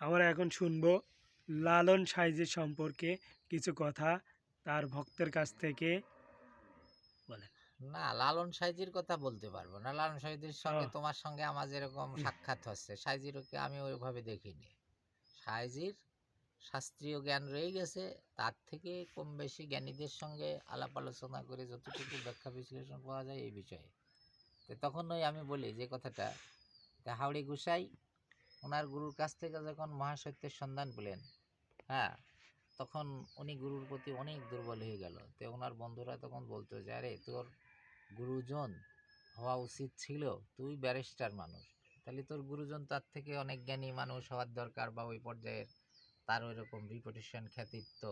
আমরা এখন শুনব লালন সাইজের সম্পর্কে কিছু কথা তার ভক্তের কাছ থেকে। বলেন। না লালন সাইজির কথা বলতে পারব না। লালন সাইজির সঙ্গে তোমার সঙ্গে আমার যেরকম সাক্ষাৎ হচ্ছে সাইজিরকে আমি ওইভাবে দেখিনি। সাইজির শাস্ত্রীয় জ্ঞান রয়ে গেছে তার থেকে কম বেশি জ্ঞানীদের সঙ্গে আলাপ আলোচনা করে যতটুকু ব্যাখ্যা বিশ্লেষণ পাওয়া যায় এই বিষয়ে। তো তখন ওই আমি বলি যে কথাটা হাওড়ি গুসাই ওনার গুরুর কাছ থেকে যখন মহাসত্যের সন্ধান পেলেন হ্যাঁ তখন উনি গুরুর প্রতি অনেক দুর্বল হয়ে গেল। তো ওনার বন্ধুরা তখন বলতো যে, আরে, তোর গুরুজন হওয়া উচিত ছিল, তুই ব্যারিস্টার মানুষ। তাহলে তোর গুরুজন তার থেকে অনেক জ্ঞানী মানুষ হওয়ার দরকার বা ওই পর্যায়ের তার ওই রকম রিপুটেশন খ্যাতিত্ব,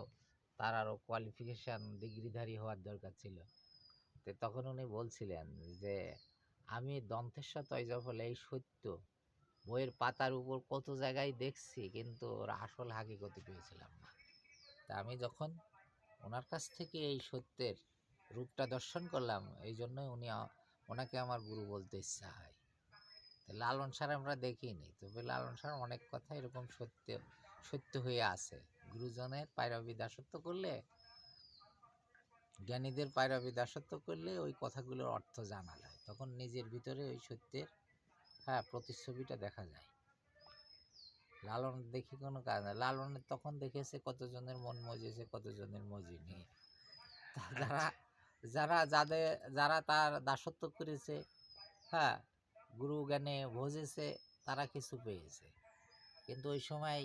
তার আরও কোয়ালিফিকেশান ডিগ্রিধারী হওয়ার দরকার ছিল। তো তখন উনি বলছিলেন যে, আমি দন্তেশ্বর তৈজফলে এই সত্য বইয়ের পাতার উপর কত জায়গায় দেখছি, কিন্তু ওর আসল হাকিকতি পেয়েছিলাম না। তা আমি যখন ওনার কাছ থেকে এই সত্যের রূপটা দর্শন করলাম, এই জন্যই উনি ওনাকে আমার গুরু বলতে ইচ্ছা হয়। তো লালন সার আমরা দেখিনি, তবে লালন সার অনেক কথা এরকম সত্য সত্য হয়ে আছে। গুরুজনের পায়রাবি দাসত্ব করলে, জ্ঞানীদের পায়রাবি দাসত্ব করলে ওই কথাগুলোর অর্থ জানা যায়। তখন নিজের ভিতরে ওই সত্যের হ্যাঁ প্রতিচ্ছবিটা দেখা যায়। লালন দেখি কোনো কাজ না। লালনের তখন দেখেছে কতজনের মন মজেছে কতজনের মজিনি তা যারা যারা যাদের যারা তার দাসত্ব করেছে হ্যাঁ গুরু জ্ঞানে ভজেছে তারা কিছু পেয়েছে। কিন্তু ওই সময়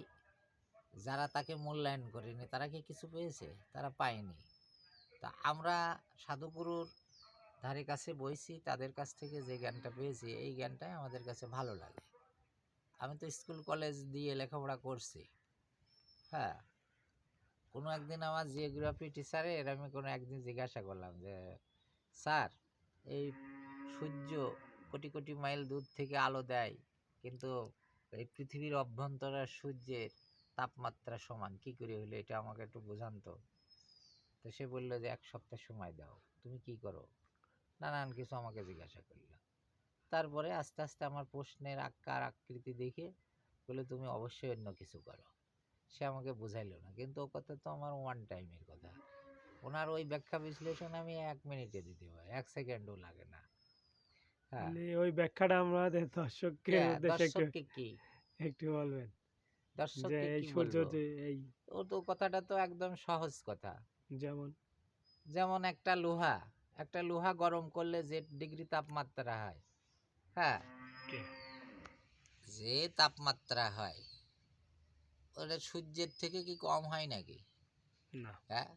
যারা তাকে মূল্যায়ন করেনি তারা কি কিছু পেয়েছে? তারা পায়নি। তা আমরা সাধুগুরুর ধারে কাছে বইছি, তাদের কাছ থেকে যে জ্ঞানটা পেয়েছি, এই জ্ঞানটাই আমাদের কাছে ভালো লাগে। আমি তো স্কুল, কলেজ দিয়ে লেখাপড়া করছি। হ্যাঁ কোনো একদিন আমার জিওগ্রাফি টিচারের আমি কোনো একদিন জিজ্ঞাসা করলাম যে, স্যার, এই সূর্য কোটি কোটি মাইল দূর থেকে আলো দেয়, কিন্তু এই পৃথিবীর অভ্যন্তরে সূর্যের তাপমাত্রা সমান, কি করে হলো এটা আমাকে একটু বোঝান তো? তো সে বলল যে, এক সপ্তাহ সময় দাও, তুমি কি করো? নানান কিছু আমাকে জিজ্ঞাসা করল। তারপরে আস্তে আস্তে আমার প্রশ্নের আকার আকৃতি দেখে বলে তুমি অবশ্যই অন্য কিছু করো। সে আমাকে বুঝাইলো না কিন্তু ও কথা তো আমার ওয়ান টাইমের কথা। ওনার ওই ব্যাখ্যা বিশ্লেষণ আমি এক মিনিটে দিতে পারি এক সেকেন্ডও লাগে না। হ্যাঁ। ওই ব্যাখ্যাটা আমাদের দর্শককে হ্যাঁ, দর্শককে কি? একটু বলবেন? দর্শককে কি বলব? এই ও তো কথাটা তো একদম সহজ কথা। যেমন? যেমন একটা লোহা একটা লোহা গরম করলে যে ডিগ্রি তাপমাত্রা হয় হ্যাঁ? যে তাপমাত্রা হয় ওটা সূর্যের থেকে কি কম হয় নাকি? হ্যাঁ?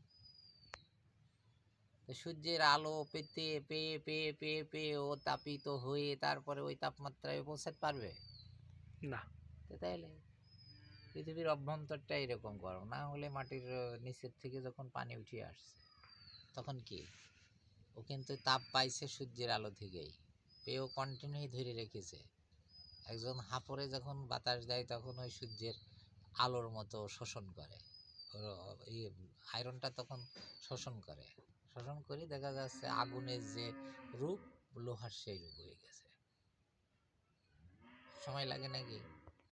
সূর্যের আলো পেতে পেয়ে পেয়ে পেয়ে পেয়ে ও তাপিত হয়ে তারপরে ওই তাপমাত্রায় পৌঁছাতে পারবে? না। তাইলে পৃথিবীর অভ্যন্তরটা এরকম গরম না হলে মাটির নিচের থেকে যখন পানি উঠে আসছে তখন কি? ও কিন্তু তাপ পাইছে সূর্যের আলো থেকেই। পেয়েও কন্টিনিউ ধরে রেখেছে। একজন হাঁপড়ে যখন বাতাস দেয়, তখন ওই সূর্যের আলোর মতো শোষণ করে। এই আয়রনটা তখন শোষণ করে। শোষণ করে দেখা যাচ্ছে আগুনের যে রূপ, লোহার সেই রূপ হয়ে গেছে। সময় লাগে নাকি?